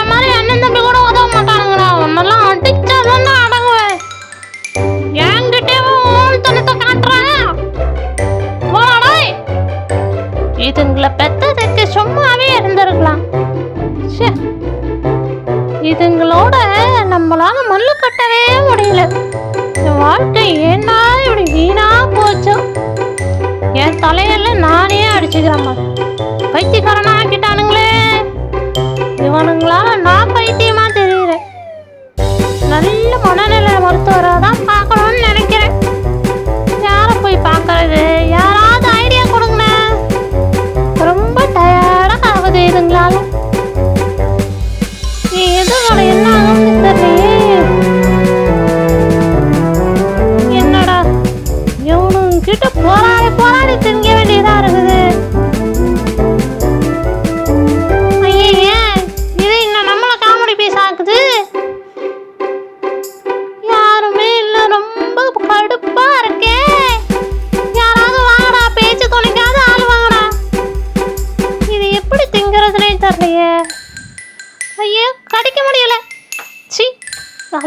இவரை மாதிரி அண்ணன் தம்பி கூட உதவ மாட்டானுங்கடா உன்னெல்லாம் அடிச்சா தான் அடங்குவேன் என்கிட்டே ஓன் தனத்தை இதுங்களை பெத்ததுக்கு சும்மாவே இருந்திருக்கலாம். இதுங்களோட நம்மளால மல்லு கட்டவே முடியல. இந்த வாழ்க்கை ஏன்னா இப்படி வீணா போச்சோ? என் தலையெல்லாம் நானே அடிச்சுக்கிறேன் பைத்தியக்காரனா இவனுங்களால நான் பைத்தியமா தெரியுறேன். நல்ல மனநிலை மருத்துவரை தான் பார்க்கணும்னு நினைக்கிறேன். யாரை போய் பார்க்கறது?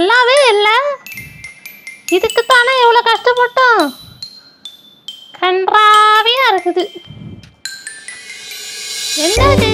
நல்லாவே இல்லை. இதுக்கு தானே இவ்வளோ கஷ்டப்பட்டோம்? கன்றாவியாக இருக்குது. என்னது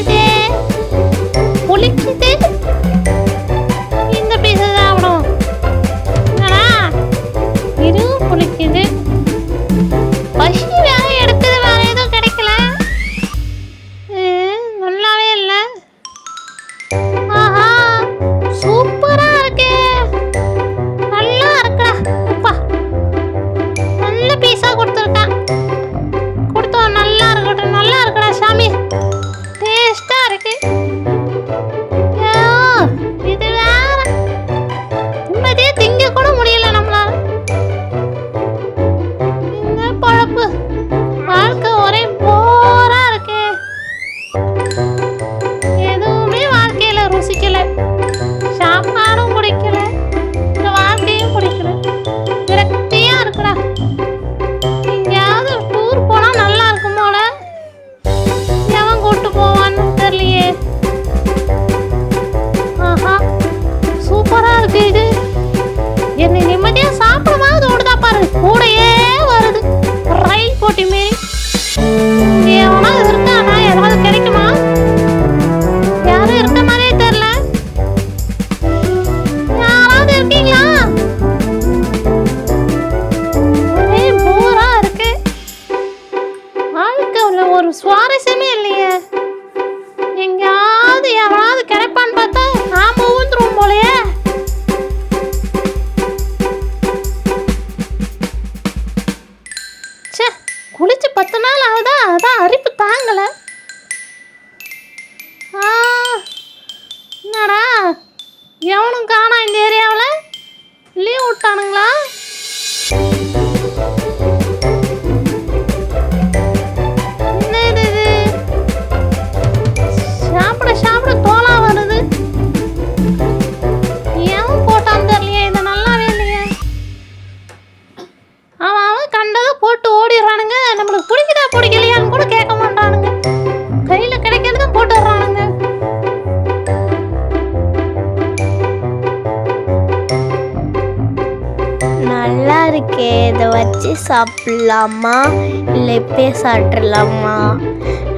குளிச்சு பத்து நாள் ஆகுதா? அதான் அரிப்பு தாங்கலை. ஆ, என்னடா? எவனும் காணா இந்த ஏரியாவில்? ஓகே இதை வச்சு சாப்பிடலாமா? இல்லை இப்பயே சாப்பிட்றலாமா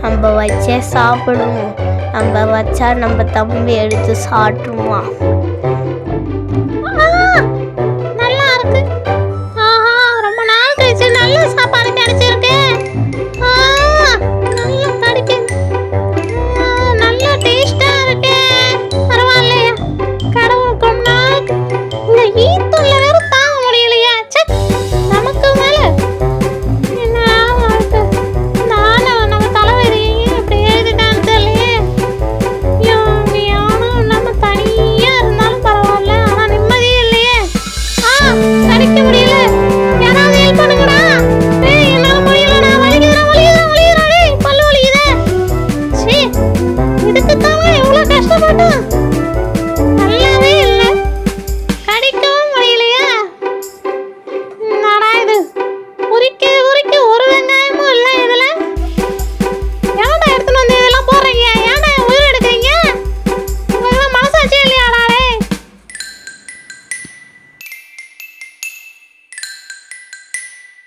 நம்ம வச்சே சாப்பிடுவோம் நம்ம வச்சா நம்ம தம்பி எடுத்து சாப்பிட்ருவான்